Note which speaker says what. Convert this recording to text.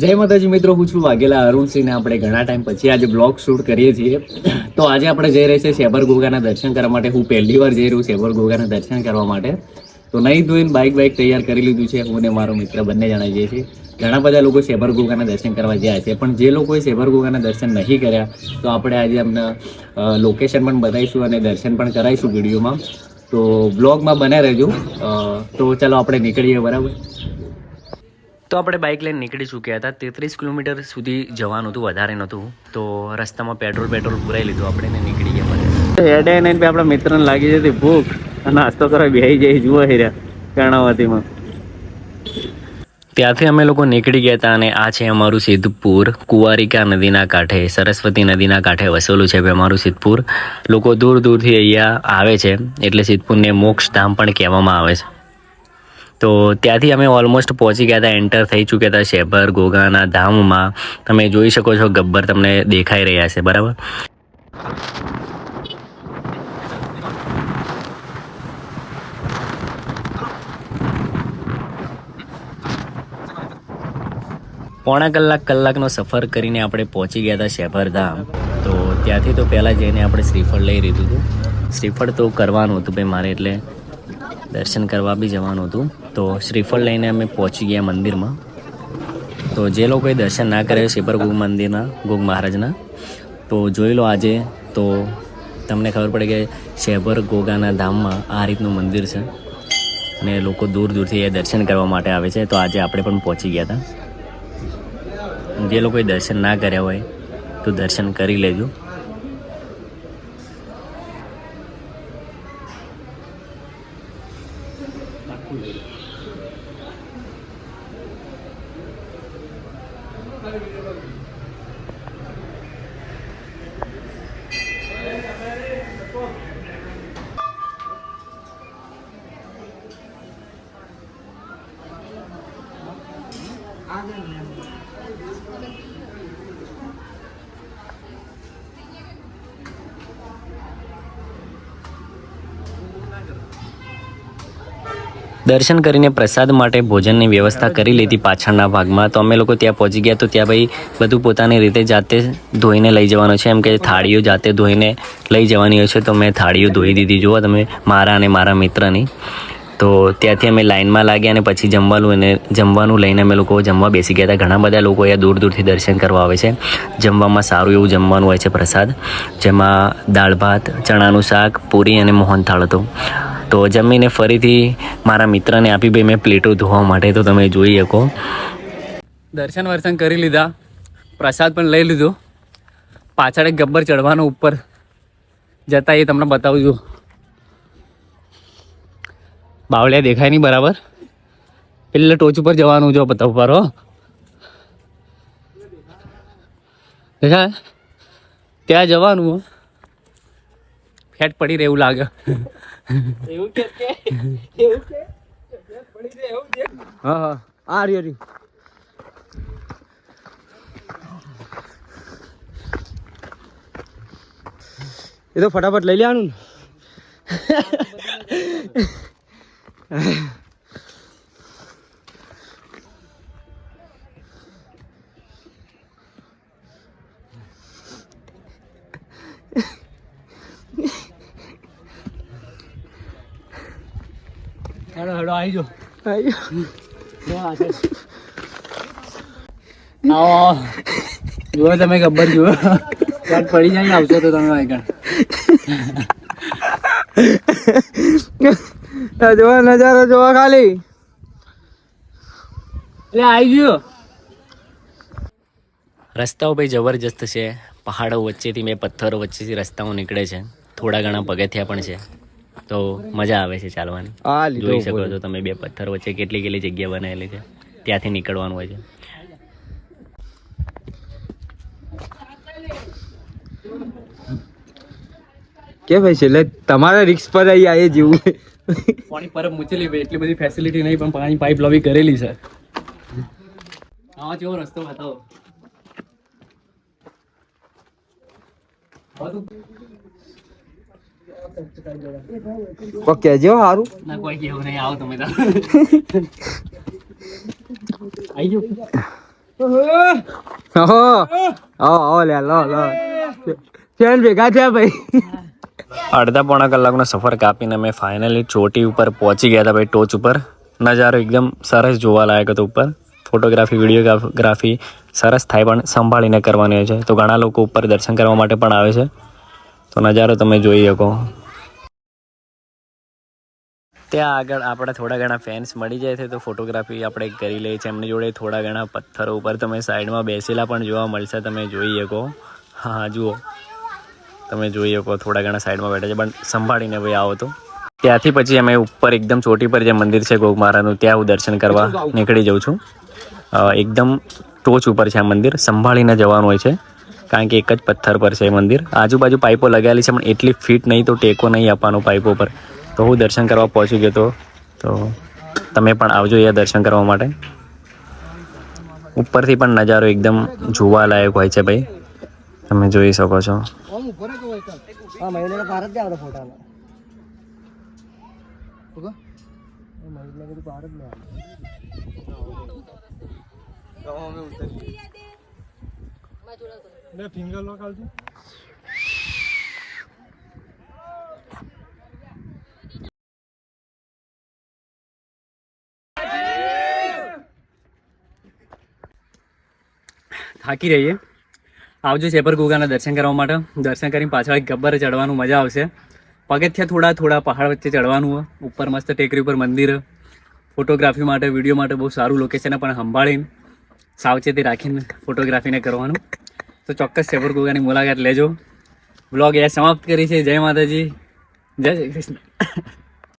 Speaker 1: જય માતાજી, મિત્રો, હું છું વાઘેલા અરુણસિંહને આપણે ઘણા ટાઈમ પછી આજે બ્લોગ શૂટ કરીએ છીએ. તો આજે આપણે જઈ રહ્યા છીએ શેબર ગોગાના દર્શન કરવા માટે. હું પહેલી વાર જઈ રહ્યું શેબર ગોગાના દર્શન કરવા માટે. તો નહીં ધોઈને બાઇક બાઇક તૈયાર કરી લીધું છે. હું ને મારો મિત્ર બંને જણા જઈએ છીએ. ઘણા બધા લોકો શેબર ગોગાના દર્શન કરવા ગયા છે, પણ જે લોકોએ શેબર ગોગાના દર્શન નહીં કર્યા, તો આપણે આજે અમને લોકેશન પણ બતાવીશું અને દર્શન પણ કરાવીશું વિડીયોમાં. તો બ્લોગમાં બને રહેજો. તો ચાલો આપણે નીકળીએ બરાબર. તો આપણે બાઇક લઈને નીકળી ચૂક્યા હતા. તેત્રીસ કિલોમીટર સુધી જવાનું હતું વધારે નહોતું. તો રસ્તામાં પેટ્રોલ પેટ્રોલ પુરાઈ લીધું આપણે ને નીકળી ગયા બધા. હેડે ને આપણા મિત્રને લાગી જતી ભૂખ અને નાસ્તો કરવા બેસી જાય જુઓ હેર્યા કર્ણાવતીમાં. ત્યાંથી અમે લોકો નીકળી ગયા હતા અને આ છે અમારું સિદ્ધપુર કુંવારિકા નદીના કાંઠે સરસ્વતી નદીના કાંઠે વસેલું છે અમારું સિદ્ધપુર. લોકો દૂર દૂરથી અહીંયા આવે છે એટલે સિદ્ધપુરને મોક્ષધામ પણ કહેવામાં આવે છે. તો ત્યાંથી અમે ઓલમોસ્ટ પહોંચી ગયા હતા એન્ટર થઈ ચૂક્યા હતા શેભર, ગોગાના ધામમાં. તમે જોઈ શકો છો, ગબ્બર તમને દેખાઈ રહ્યા છે, બરાબર? પોણા કલાક કલાકનો સફર કરીને આપણે પહોંચી ગયા હતા શેભર ધામ. તો ત્યાંથી તો પહેલાં જઈને આપણે શ્રીફળ લઈ લીધું હતું. શ્રીફળ તો કરવાનું હતું ભાઈ મારે એટલે. દર્શન કરવા બી જવાનું હતું. તો શ્રીફળ લઈને અમે પહોંચી ગયા મંદિરમાં. તો જે લોકોએ દર્શન ના કરે શેપર ગોગ મંદિરના ગોગ મહારાજના, તો જોઈ લો આજે તો તમને ખબર પડે કે શેભર ગોગાના ધામમાં આ રીતનું મંદિર છે અને લોકો દૂર દૂરથી એ દર્શન કરવા માટે આવે છે. તો આજે આપણે પણ પહોંચી ગયા હતા. જે લોકોએ દર્શન ના કર્યા હોય તો દર્શન કરી લેજો. 먹고 있어. 아니 દર્શન કરીને પ્રસાદ માટે ભોજનની વ્યવસ્થા કરી લીધી પાછળના ભાગમાં. તો અમે લોકો ત્યાં પહોંચી ગયા તો ત્યાં ભાઈ બધું પોતાની રીતે જાતે ધોઈને લઈ જવાનું છે. એમ કે થાળીઓ જાતે ધોઈને લઈ જવાની હોય છે. તો મેં થાળીઓ ધોઈ દીધી. જુઓ તમે, મારા અને મારા મિત્રની. તો ત્યાંથી અમે લાઇનમાં લાગ્યા અને પછી જમવાનું અને જમવાનું લઈને અમે લોકો જમવા બેસી ગયા હતા. ઘણા બધા લોકો અહીંયા દૂર દૂરથી દર્શન કરવા આવે છે. જમવામાં સારું એવું જમવાનું હોય છે પ્રસાદ. જેમાં દાળ ભાત, ચણાનું શાક, પૂરી અને મોહનથાળ હતો. તો જમીને ફરીથી મારા મિત્રને આપી ભાઈ મેં પ્લેટો ધોવા માટે, તો તમે જોઈ શકો. દર્શન વર્શન કરી લીધા, પ્રસાદ પણ લઈ લીધો. પાછળ એક ગબ્બર ચડવાનો ઉપર જતા એ તમને બતાવું છું બાવળિયા દેખાય નહીં બરાબર? એટલે ટોચ ઉપર જવાનું જો બતાવું પર હો દેખાય? ત્યાં જવાનું. ફેટ પડી રહે એવું લાગે
Speaker 2: હા હા. આ રહ્યો રહ્યો. એ તો ફટાફટ લઈ લેવાનું
Speaker 1: હેડો હેડો આવી જો. આવો જુઓ તમે ગબ્બર જુઓ. ફેટ પડી જાય ને આવશો તો તમે આગળ.
Speaker 2: જોવા નજારો જોવા ખાલી.
Speaker 1: એટલે આવી ગયો. રસ્તાઓ ભાઈ જબરજસ્ત છે. પહાડો વચ્ચેથી મેં પથ્થરો વચ્ચેથી રસ્તાઓ નીકળે છે. થોડા ઘણા પગથિયા પણ છે. તો મજા આવે છે ચાલવાની. જોઈ શકો છો તમે બે પથ્થર વચ્ચે કેટલી કેટલી જગ્યા બનાવેલી છે. ત્યાંથી નીકળવાનું હોય છે.
Speaker 2: કે ભાઈ છેલ્લે તમારા રિક્સ પર આવી આ એ જેવું.
Speaker 1: પાણી પરબ મૂચેલી ભાઈ એટલી બધી ફેસિલિટી નહીં પણ પાણી પાઇપ લાવી કરેલી છે. આવા જેવો રસ્તો બતાવો.
Speaker 2: કોઈ કહેજો હારું.
Speaker 1: ના કોઈ કેવું નહીં આવો તમે તો. આઈ જો
Speaker 2: ઓહો આવો આવો લે લો લો. ફ્રેન્ડ ભેગા થયા ભાઈ.
Speaker 1: અડધા પોણા કલાકનો સફર કાપીને અમે ફાઇનલી ચોટી ઉપર પહોંચી ગયા હતા ભાઈ ટોચ ઉપર. નજારો એકદમ સરસ જોવા લાયક હતો ઉપર. ફોટોગ્રાફી વિડીયોગ્રાફી સરસ થાય પણ સંભાળીને કરવાની હોય છે. તો ઘણા લોકો ઉપર દર્શન કરવા માટે પણ આવે છે. તો નજારો તમે જોઈ શકો. ત્યાં આગળ આપણે થોડા ઘણા ફેન્સ મળી જાય છે તો ફોટોગ્રાફી આપણે કરી લઈએ છીએ. એમની જોડે થોડા ઘણા પથ્થરો ઉપર તમે સાઈડમાં બેસેલા પણ જોવા મળશે તમે જોઈ શકો. હા હા જુઓ. તમે જોઈ શકો થોડા ઘણા સાઈડમાં બેઠા છે પણ સંભાળીને ભાઈ આવો તો. ત્યાંથી પછી અમે ઉપર એકદમ ચોટી પર જે મંદિર છે ગોગમારાનું ત્યાં હું દર્શન કરવા નીકળી જાઉં છું. એકદમ ટોચ ઉપર છે આ મંદિર સંભાળીને જવાનું હોય છે કારણ કે એક જ પથ્થર પર છે મંદિર. આજુબાજુ પાઇપો લગાવેલી છે પણ એટલી ફિટ નહીં તો ટેકો નહીં આપવાનો પાઇપો પર. તો હું દર્શન કરવા પહોંચી ગયો તો તો તમે પણ આવજો અહીંયા દર્શન કરવા માટે. ઉપરથી પણ નજારો એકદમ જોવાલાયક હોય છે ભાઈ. તમે જોઈ શકો છો. થાકી રહીએ. આવજો શેપર ગુગાના દર્શન કરવા માટે. દર્શન કરીને પાછળ ગબ્બર ચડવાનું મજા આવશે. પગથિયા થોડા થોડા પહાડ વચ્ચે ચડવાનું ઉપર મસ્ત ટેકરી ઉપર મંદિર. ફોટોગ્રાફી માટે વીડિયો માટે બહુ સારું લોકેશન પણ સંભાળીને સાવચેતી રાખીને ફોટોગ્રાફીને કરવાનું. તો ચોક્કસ શેપર ગુગાની મુલાકાત લેજો. બ્લોગ એ સમાપ્ત કરી છે. જય માતાજી. જય શ્રી કૃષ્ણ.